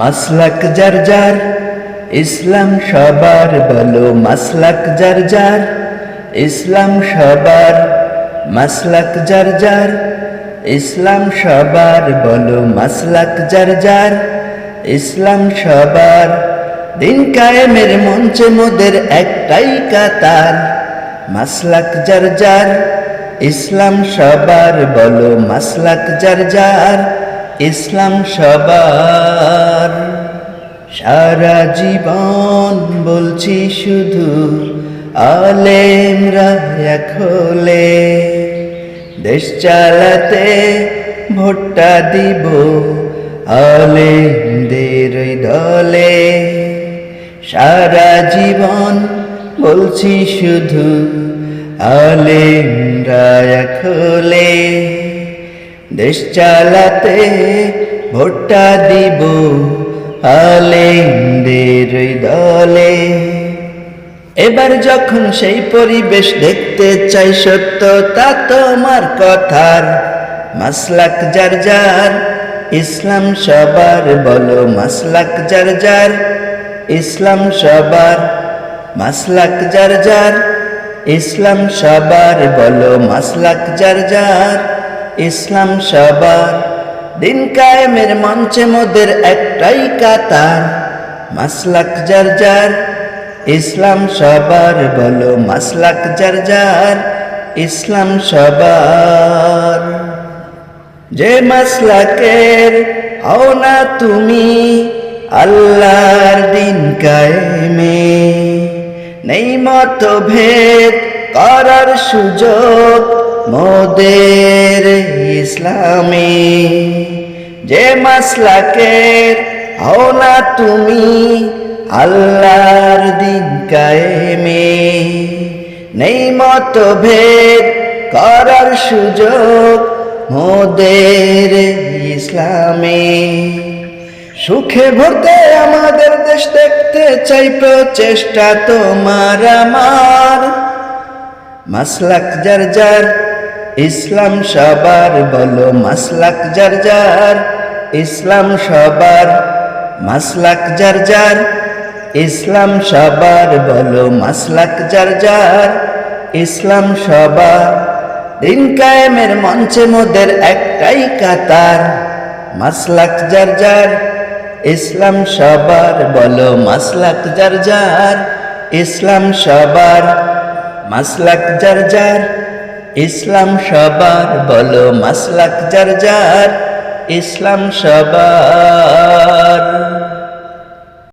Maslak যার যার, ইসলাম সবার বলো মাসলাক যার যার, ইসলাম সবার মাসলাক যার যার, ইসলাম সবার বলো মাসলাক যার যার, ইসলাম সবার দিন কায়েমের মঞ্চে মোদের একটাই কাতার, মাসলাক যার যার, ইসলাম সবার বলো মাসলাক যার যার। ইসলাম সবার। সারা জীবন বলছি শুধু, আলেমরা এক দেশ চালাতে ভোটটা দিব, আলেমদের দলে। সারা জীবন বলছি শুধু, আলেমরা এক দেশ চালাতে ভোটটা দিব আলেমদের দলে। এবার যখন সেই পরিবেশ দেখতে চাই সত্য, তা তোমার কথার মাসলাক যার যার। ইসলাম সবার বলো মাসলাক যার যার। ইসলাম সবার মাসলাক যার যার। ইসলাম সবার বলো মাসলাক যার যার। ইসলাম সবার দিন কায়েমের মঞ্চে মোদের একটাই কাতার। মাসলাক যার যার, ইসলাম সবার বলো মাসলাক যার যার, ইসলাম সবার। যে মাসলাকের হও না তুমি, আল্লাহর দিন কায়েমে নেই মতভেদ করার সুযোগ মোদের। ইসলামে। যে মাসলাকের হও না তুমি আল্লাহর দিন কায়েমে। নেই মতভেদ করার সুযোগ মোদের ইসলামে। সুখে ভরতে আমাদের দেশ দেখতে চাই প্রচেষ্টা তোমার আমার। মাসলাক যার যার ইসলাম সবার বলো মাসলাক যার যার, ইসলাম সবার মাসলাক যার যার, ইসলাম সবার বলো মাসলাক যার যার, ইসলাম সবার দিন কায়েমের মঞ্চে মোদের একটাই কাতার, মাসলাক যার যার, ইসলাম সবার বলো মাসলাক যার যার, ইসলাম সবার মাসলাক যার যার। ইসলাম সবার বলো মাসলাক যার যার ইসলাম সবার।